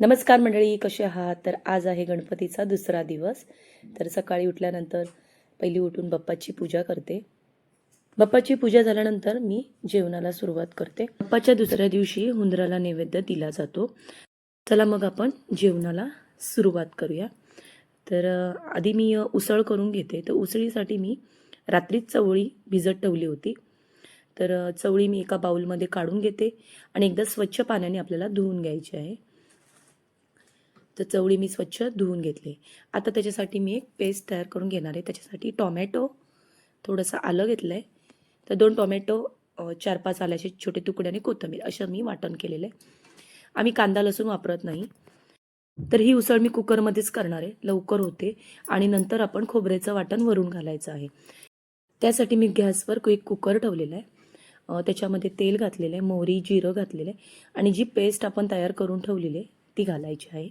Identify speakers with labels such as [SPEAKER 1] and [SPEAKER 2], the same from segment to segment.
[SPEAKER 1] नमस्कार मंडळी कसे आहात? तर आज आहे गणपतीचा दुसरा दिवस. तर सकाळी उठल्यानंतर पहिली उठून बाप्पाची पूजा करते. बाप्पाची पूजा झाल्यानंतर मी जेवणाला सुरुवात करते. बाप्पाच्या दुसऱ्या दिवशी हुंदराला नैवेद्य दिला जातो. चला मग आपण जेवणाला सुरुवात करूया. तर आधी मी उसळ करून घेते. तर उसळीसाठी मी रात्रीच चवळी भिजत ठेवली होती. तर चवळी मी एका बाउलमध्ये काढून घेते आणि एकदा स्वच्छ पाण्याने आपल्याला धुवून घ्यायची आहे. तर चवळी मी स्वच्छ धुवून घेतली. आता त्याच्यासाठी मी एक पेस्ट तयार करून घेणार आहे. त्याच्यासाठी टॉमॅटो थोडंसं आलं घेतलं आहे तर दोन टॉमॅटो चार पाच आल्याचे छोटे तुकडे आणि कोथिंबीर असं मी वाटण केलेलं आहे. आम्ही कांदा लसूण वापरत नाही. तर ही उसळ मी कुकरमध्येच करणार आहे. लवकर होते आणि नंतर आपण खोबऱ्याचं वाटण वरून घालायचं आहे. त्यासाठी मी गॅसवर एक कुकर ठेवलेला आहे. त्याच्यामध्ये तेल घातलेलं आहे. मोहरी जिरं घातलेलं आहे. आणि जी पेस्ट आपण तयार करून ठेवलेली आहे ती घालायची आहे.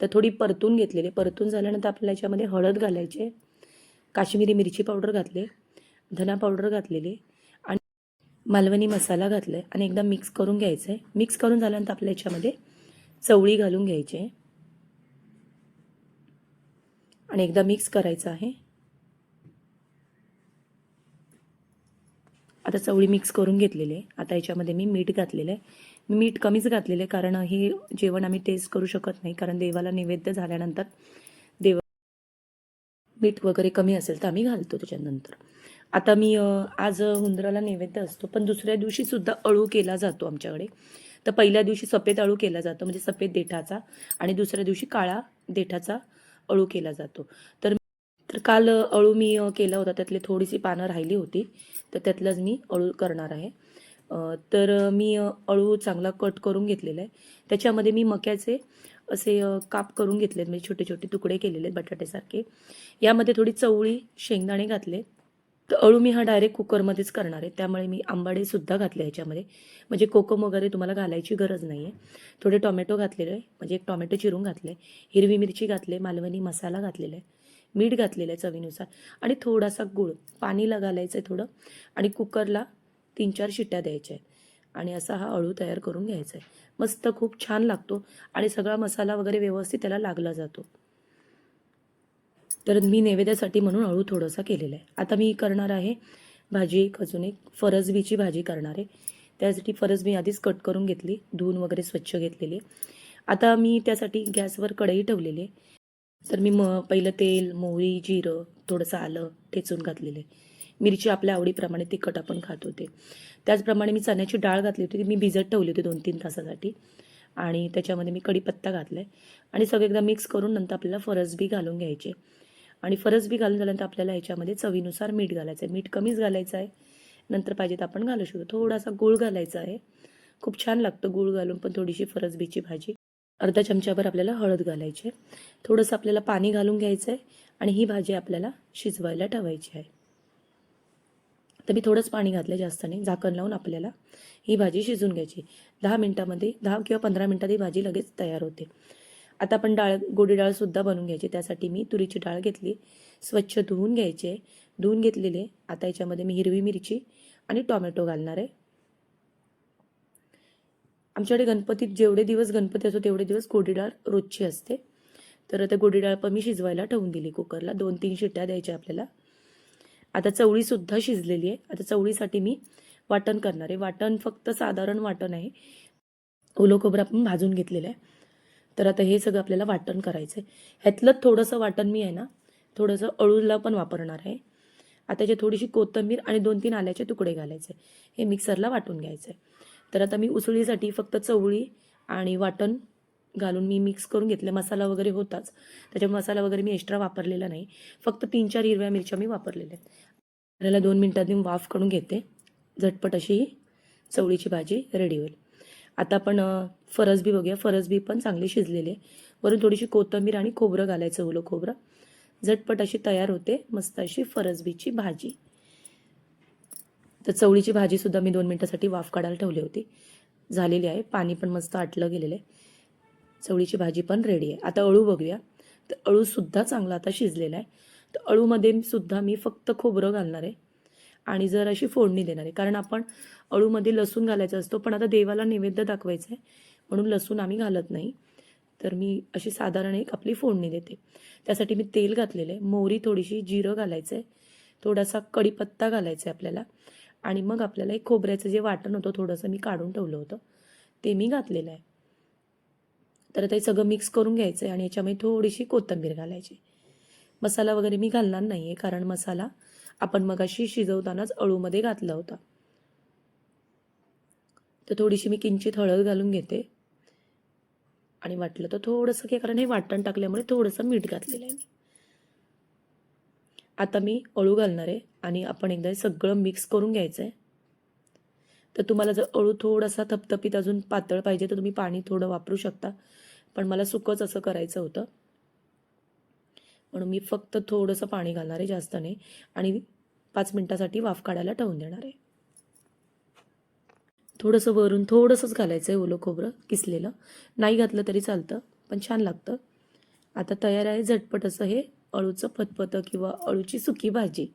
[SPEAKER 1] तर थोडी परतून घेतलेली. परतून झाल्यानंतर आपल्याला याच्यामध्ये हळद घालायची काश्मीरी मिरची पावडर घातले धना पावडर घातलेली आणि मालवणी मसाला घातला आहे आणि एकदा मिक्स करून घ्यायचं आहे. मिक्स करून झाल्यानंतर आपल्या याच्यामध्ये चवळी घालून घ्यायची आहे. आणि एकदा मिक्स करायचं आहे. आता चवळी मिक्स करून घेतलेली आहे. आता याच्यामध्ये मी मीठ घातलेलं आहे. मीठ कमीच घातलेलं आहे कारण हे जेवण आम्ही टेस्ट करू शकत नाही. कारण देवाला नैवेद्य झाल्यानंतर देव मीठ वगैरे कमी असेल तर आम्ही घालतो त्याच्यानंतर. आता मी आज हुंदराला नैवेद्य असतो पण दुसऱ्या दिवशी सुद्धा अळू केला जातो आमच्याकडे. तर पहिल्या दिवशी सफेद अळू केला जातो म्हणजे सफेद देठाचा आणि दुसऱ्या दिवशी काळा देठाचा अळू केला जातो. तर तर काल अळू मी केला होता. त्यातली थोडीशी पानं राहिली होती. तर त्यातलंच मी अळू करणार आहे. तर मी अळू चांगला कट करून घेतलेला आहे. त्याच्यामध्ये मी मक्याचे असे काप करून घेतले आहेत म्हणजे छोटे छोटे तुकडे केलेले आहेत बटाट्यासारखे. यामध्ये थोडी चवळी शेंगदाणे घातले. तर अळू मी हा डायरेक्ट कुकरमध्येच करणार आहे. त्यामुळे मी आंबाडेसुद्धा घातले ह्याच्यामध्ये म्हणजे कोकम वगैरे तुम्हाला घालायची गरज नाही आहे थोडे टोमॅटो घातलेले. आहे म्हणजे एक टोमॅटो चिरून घातले. हिरवी मिरची घातले. मालवणी मसाला घातलेला आहे. मीठ घातलेलं आहे चवीनुसार. आणि थोडासा गूळ पाणीला घालायचं आहे थोडं. आणि कुकरला तीन चार शिट्ट्या द्यायच्या आहेत आणि असा हा अळू तयार करून घ्यायचा आहे मस्त खूप छान लागतो. आणि सगळा मसाला वगैरे व्यवस्थित त्याला लागला जातो. तर मी नैवेद्यासाठी म्हणून अळू थोडासा केलेला आहे आता मी करणार आहे भाजी एक अजून एक. फरसबीची भाजी करणार आहे. त्यासाठी फरस मी आधीच कट करून घेतली. धुवून वगैरे स्वच्छ घेतलेली आता मी त्यासाठी गॅसवर कढई ठेवलेली आहे. तर मी म पहिलं तेल मोहरी जिरं थोडंसं आलं ठेचून घातलेलं आहे. मिरची आपल्या आवडीप्रमाणे तिखट आपण खात होते. त्याचप्रमाणे मी चण्याची डाळ घातली होती ती मी भिजत ठेवली होती दोन तीन तासासाठी. आणि त्याच्यामध्ये मी कढीपत्ता घातला आहे आणि सगळं एकदा मिक्स करून नंतर आपल्याला फरसबी घालून घ्यायचे. आणि फरसबी घालून झाल्यानंतर आपल्याला याच्यामध्ये चवीनुसार मीठ घालायचं आहे मीठ कमीच घालायचं आहे. नंतर पाहिजे तर आपण घालू शकतो. थोडासा गूळ घालायचा आहे. खूप छान लागतं गूळ घालून पण थोडीशी फरसबीची भाजी. अर्धा चमच्याभर आपल्याला हळद घालायची आहे. थोडंसं आपल्याला पाणी घालून घ्यायचं आहे आणि ही भाजी आपल्याला शिजवायला ठेवायची आहे. तर मी थोडंच पाणी घातलं जास्त नाही झाकण लावून आपल्याला ही भाजी शिजून घ्यायची दहा मिनटामध्ये दहा किंवा पंधरा मिनटात ही भाजी लगेच तयार होते. आता आपण डाळ गोडी डाळसुद्धा बनवून घ्यायची त्यासाठी मी तुरीची डाळ घेतली स्वच्छ धुवून घ्यायचे धुवून घेतलेले आता याच्यामध्ये मी हिरवी मिरची आणि टोमॅटो घालणार आहे. आमच्याकडे गणपतीत जेवढे दिवस गणपती असतो तेवढे दिवस गोडी डाळ रोजची असते. तर आता गोडी डाळ पण मी शिजवायला ठेवून दिली कुकरला. दोन तीन शिट्ट्या द्यायच्या आपल्याला. आता चवळीसुद्धा शिजलेली आहे. आता चवळीसाठी मी वाटण करणार आहे. वाटण फक्त साधारण वाटण आहे. ओलं खोबरं आपण भाजून घेतलेलं आहे. तर आता हे सगळं आपल्याला वाटण करायचं आहे ह्यातलं थोडंसं वाटण मी आहे ना थोडंसं अळूला पण वापरणार आहे. आता जे थोडीशी कोथिंबीर आणि दोन तीन आल्याचे तुकडे घालायचे. हे मिक्सरला वाटून घ्यायचं आहे तर आता मी उसळीसाठी फक्त चवळी आणि वाटण घालून मी मिक्स करून घेतलं. मसाला वगैरे होताच. त्याच्यामुळे मसाला वगैरे मी एक्स्ट्रा वापरलेला नाही. फक्त तीन चार हिरव्या मिरच्या मी वापरलेल्या आहेत. त्याला दोन मिनटात मी वाफ करून घेते. झटपट अशी ही चवळीची भाजी रेडी होईल. आता आपण फरसबी बघूया. फरसबी पण चांगली शिजलेली आहे. वरून थोडीशी कोथिंबीर आणि खोबरं घालायचं ओलं खोबरं. झटपट अशी तयार होते. मस्त अशी फरसबीची भाजी. तर चवळीची भाजीसुद्धा मी दोन मिनटासाठी वाफ काढायला ठेवली होती. झालेली आहे. पाणी पण मस्त आटलं गेलेलं आहे. चवळीची भाजी पण रेडी आहे. आता अळू बघूया. तर अळूसुद्धा चांगला आता शिजलेला आहे. तर अळूमध्ये सुद्धा मी फक्त खोबरं घालणार आहे. आणि जर अशी फोडणी देणार आहे. कारण आपण अळूमध्ये लसूण घालायचा असतो पण आता देवाला नैवेद्य दाखवायचं आहे. म्हणून लसूण आम्ही घालत नाही. तर मी अशी साधारण एक आपली फोडणी देते. त्यासाठी मी तेल घातलेलं आहे. मोहरी थोडीशी जिरं घालायचं आहे. थोडासा कढीपत्ता घालायचा आहे आपल्याला. आणि मग आपल्याला एक खोबऱ्याचं जे वाटण होतं थोडंसं मी काढून ठेवलं होतं. ते मी घातलेलं आहे. तर ते सगळं मिक्स करून घ्यायचं आहे आणि याच्यामध्ये थोडीशी कोथिंबीर घालायची. मसाला वगैरे मी घालणार नाही आहे कारण मसाला आपण मगाशी शिजवतानाच अळूमध्ये घातला होता. तर थोडीशी मी किंचित हळद घालून घेते. आणि वाटलं तर थोडंसं काय कारण हे वाटण टाकल्यामुळे थोडंसं मीठ घातलेलं आहे. मी आता मी अळू घालणार आहे आणि आपण एकदा सगळं मिक्स करून घ्यायचं आहे तर तुम्हाला जर अळू थोडासा थपथपीत अजून पातळ पाहिजे तर तुम्ही पाणी थोडं वापरू शकता. पण मला सुकंच असं करायचं होतं. म्हणून मी फक्त थोडंसं पाणी घालणार आहे जास्त नाही आणि पाच मिनटासाठी वाफ काढायला ठेवून देणार आहे. थोडंसं वरून थोडंसंच घालायचं आहे ओलं खोबरं किसलेलं. नाही घातलं तरी चालतं पण छान लागतं. आता तयार आहे झटपट असं हे अळूचं फतफतं किंवा अळूची सुकी भाजी.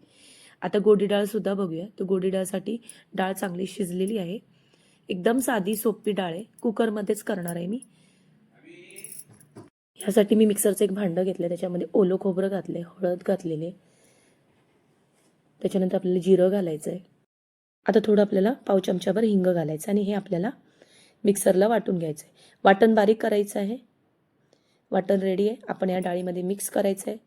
[SPEAKER 1] आता गोडी डाळसुद्धा बघूया. तर गोडी डाळसाठी डाळ चांगली शिजलेली आहे. एकदम साधी सोपी डाळ आहे. कुकरमध्येच करणार आहे मी. ह्यासाठी मी मिक्सरचं एक भांडं घेतलं त्याच्यामध्ये ओलं खोबरं घातलं आहे हळद घातलेली आहे. त्याच्यानंतर आपल्याला जिरं घालायचं आहे आता थोडं आपल्याला पाव चमच्यावर हिंग घालायचं आणि हे आपल्याला मिक्सरला वाटून घ्यायचं आहे वाटण बारीक करायचं आहे. वाटण रेडी आहे. आपण या डाळीमध्ये मिक्स करायचं आहे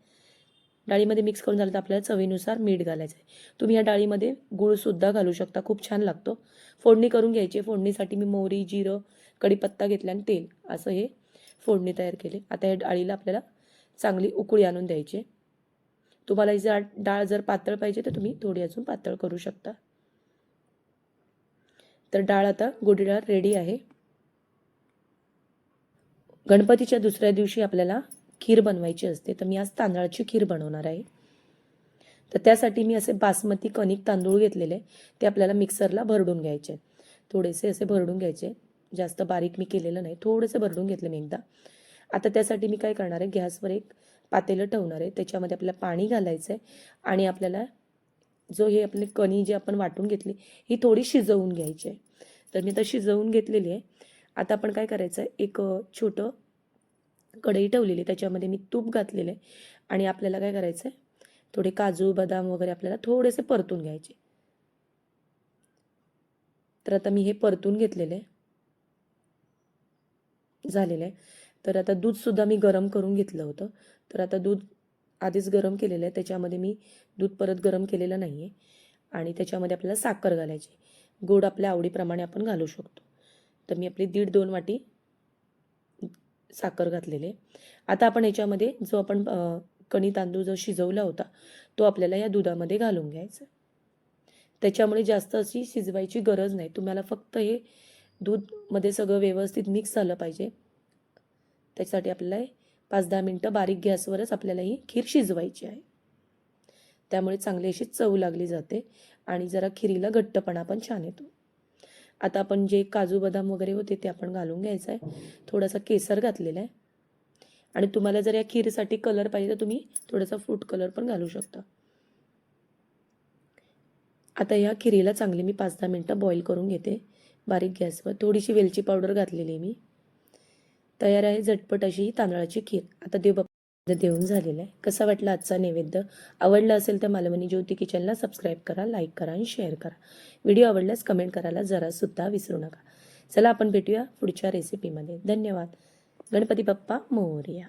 [SPEAKER 1] डाळीमध्ये मिक्स करून झालं तर आपल्याला चवीनुसार मीठ घालायचं आहे तुम्ही या डाळीमध्ये गुळसुद्धा घालू शकता. खूप छान लागतो. फोडणी करून घ्यायची आहे. फोडणीसाठी मी मोहरी जिरं कढीपत्ता घेतला आणि तेल असं हे फोडणी तयार केली. आता या डाळीला आपल्याला चांगली उकळी आणून द्यायची तुम्हाला ही जर डाळ जर पातळ पाहिजे तर तुम्ही थोडी अजून पातळ करू शकता. तर डाळ आता गोडी डाळ रेडी आहे. गणपतीच्या दुसऱ्या दिवशी आपल्याला खीर बनवायची असते तर मी आज तांदळाची खीर बनवणार आहे. तर त्यासाठी मी असे बासमती कणिक तांदूळ घेतलेले ते आपल्याला मिक्सरला भरडून घ्यायचे. थोडेसे असे भरडून घ्यायचे जास्त बारीक मी केलेलं नाही थोडेसे भरडून घेतले मी एकदा. आता त्यासाठी मी काय करणार आहे गॅसवर एक पातेलं ठेवणार आहे त्याच्यामध्ये आपल्याला पाणी घालायचं आहे आणि आपल्याला जो हे आपली कणी जी आपण वाटून घेतली ही थोडी शिजवून घ्यायची आहे. तर मी आता शिजवून घेतलेली आहे. आता आपण काय करायचं आहे एक छोटं कढई ठेवलेली त्याच्यामध्ये मी तूप घातलेलं आहे. आणि आपल्याला काय करायचं आहे थोडे काजू बदाम वगैरे आपल्याला थोडेसे परतून घ्यायचे. तर आता मी हे परतून घेतलेलं आहे. झालेलं आहे. तर आता दूधसुद्धा मी गरम करून घेतलं होतं. तर आता दूध आधीच गरम केलेलं आहे. त्याच्यामध्ये मी दूध परत गरम केलेलं नाही आहे आणि त्याच्यामध्ये आपल्याला साखर घालायची गोड आपल्या आवडीप्रमाणे आपण घालू शकतो. तर मी आपली दीड दोन वाटी साखर घातलेली आहे. आता आपण याच्यामध्ये जो आपण कणी तांदूळ जो शिजवला होता तो आपल्याला या दुधामध्ये घालून घ्यायचा. त्याच्यामुळे जास्त अशी शिजवायची गरज नाही. तुम्हाला फक्त हे दूधमध्ये सगळं व्यवस्थित मिक्स झालं पाहिजे. त्याच्यासाठी आपल्याला पाच दहा मिनटं बारीक गॅसवरच आपल्याला ही खीर शिजवायची आहे. त्यामुळे चांगली अशी चव लागली जाते आणि जरा खिरीला घट्टपणा पण छान येतो. आता आपण जे काजू बदाम वगैरे होते ते आपण घालून घ्यायचं आहे थोडासा केसर घातलेला आहे. आणि तुम्हाला जर या खीरसाठी कलर पाहिजे तर तुम्ही थोडासा फ्रूट कलर पण घालू शकता. आता या खिरीला चांगली मी पाच दहा मिनटं बॉईल करून घेते. बारीक गॅसवर. थोडीशी वेलची पावडर घातलेली आहे मी. तयार आहे झटपट अशी ही तांदळाची खीर. आता देव देऊन झालेलं आहे. कसा वाटला आजचा नैवेद्य? आवडला असेल तर मालवणी ज्योती किचनला सबस्क्राईब करा लाईक करा आणि शेअर करा. व्हिडिओ आवडल्यास कमेंट करायला जरासुद्धा विसरू नका. चला आपण भेटूया पुढच्या रेसिपीमध्ये धन्यवाद. गणपती बाप्पा मोरया.